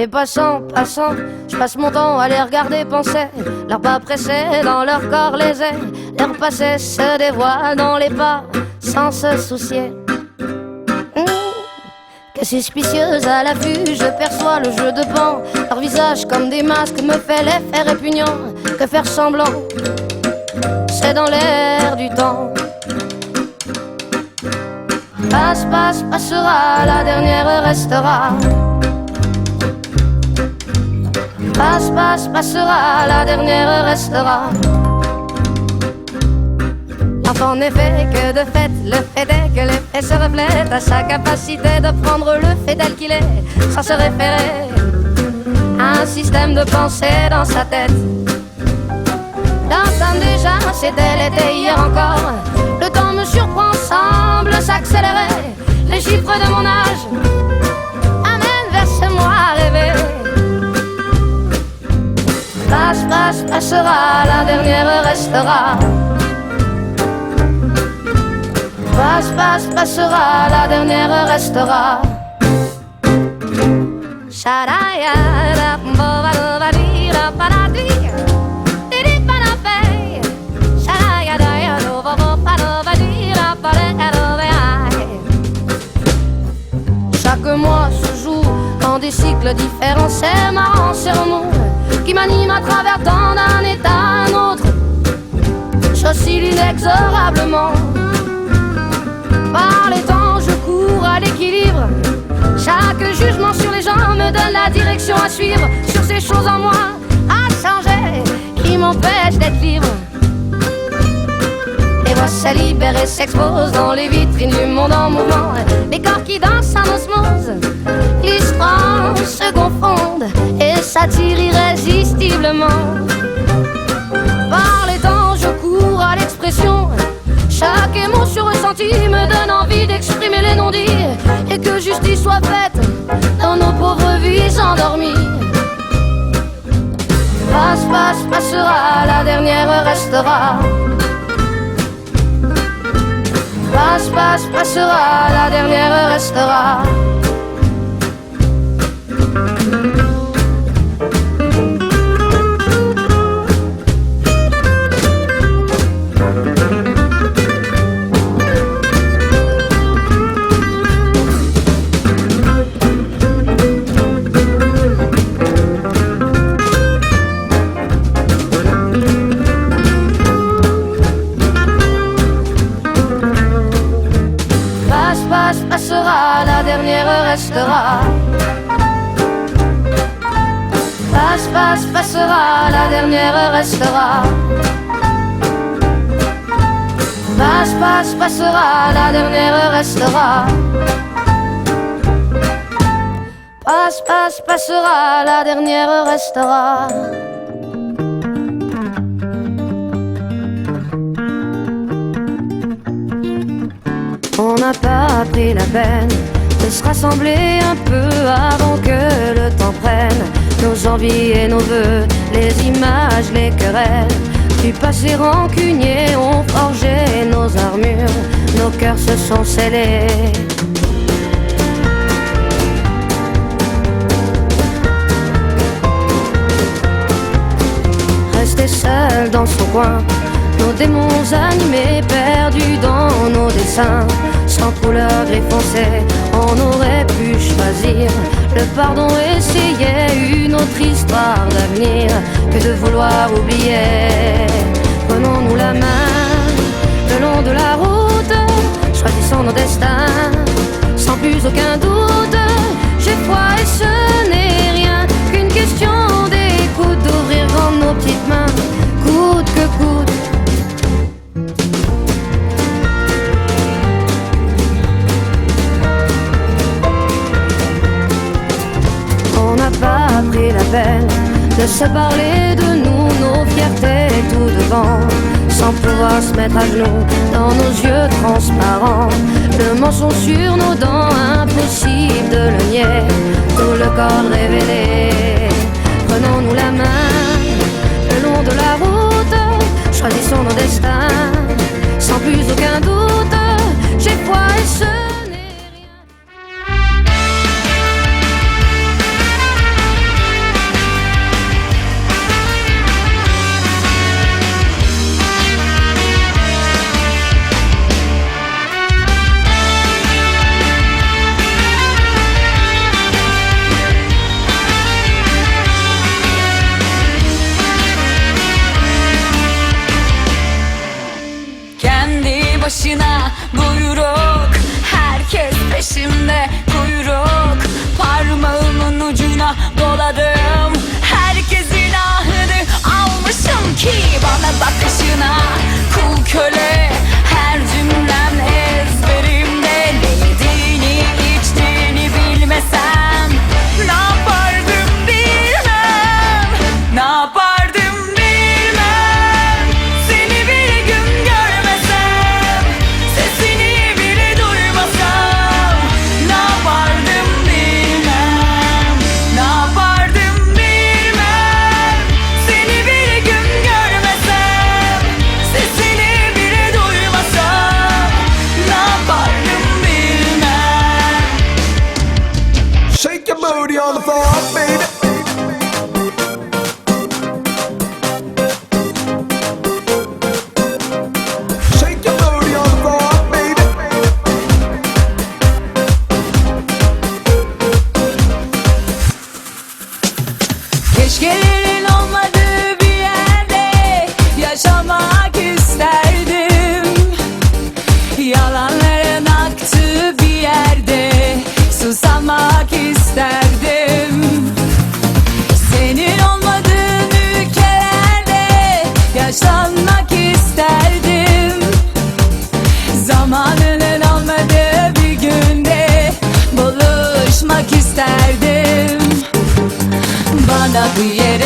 Les passants, passants, je passe mon temps à les regarder penser. Leurs pas pressés dans leur corps les ailes. Leur passé se dévoile dans les pas sans se soucier. Mmh. Que suspicieuse à la vue, je perçois le jeu de pan. Leur visage comme des masques me fait l'effet répugnant. Que faire semblant, c'est dans l'air du temps. Passe, passe, passera, la dernière restera. Passe, passe, passera, la dernière restera. En effet, que de fait, le fait est que l'effet se reflète à sa capacité de prendre le fait tel qu'il est, sans se référer à un système de pensée dans sa tête. Dans déjà, c'était l'été hier encore. Le temps me surprend, semble s'accélérer. Les chiffres de mon âge amènent vers moi rêver. Passe, passe, passera, la dernière restera. Passe, passe, passera, la dernière restera. Chaque mois se joue en des cycles différents, c'est marrant, c'est qui m'anime à travers tant d'un état à un autre. J'oscille inexorablement. Par les temps, je cours à l'équilibre. Chaque jugement sur les gens me donne la direction à suivre. Sur ces choses en moi se libèrent et s'exposent dans les vitrines du monde en mouvement. Les corps qui dansent en osmose, l'histoire se confondent et s'attirent irrésistiblement. Par les temps, je cours à l'expression. Chaque émotion ressentie me donne envie d'exprimer les non-dits et que justice soit faite dans nos pauvres vies endormies. Passe, passe, passera, la dernière restera. Passe, passe, passera, la dernière restera. Restera. Passe, passe, passera, la dernière restera. Passe, passe, passera, la dernière restera. Passe, passe, passera, la dernière restera. On n'a pas pris la peine se rassembler un peu avant que le temps prenne nos envies et nos voeux, les images, les querelles. Du passé rancunier ont forgé nos armures, nos cœurs se sont scellés. Rester seul dans son coin, nos démons animés, perdus dans nos dessins, sans couleur gris foncé, on aurait pu choisir le pardon, essayer une autre histoire d'avenir que de vouloir oublier. Prenons-nous la main le long de la route, choisissons nos destins sans plus aucun doute. J'ai foi et ce parler de nous, nos fiertés tout devant, sans pouvoir se mettre à genoux dans nos yeux transparents. Le mensonge sur nos dents, impossible de le nier, tout le corps révélé. peşimde kuyruk Parmağımın ucuna doladım. Herkesin ahını almışım ki Bana bakışına kul köle isterdim Bana bir yer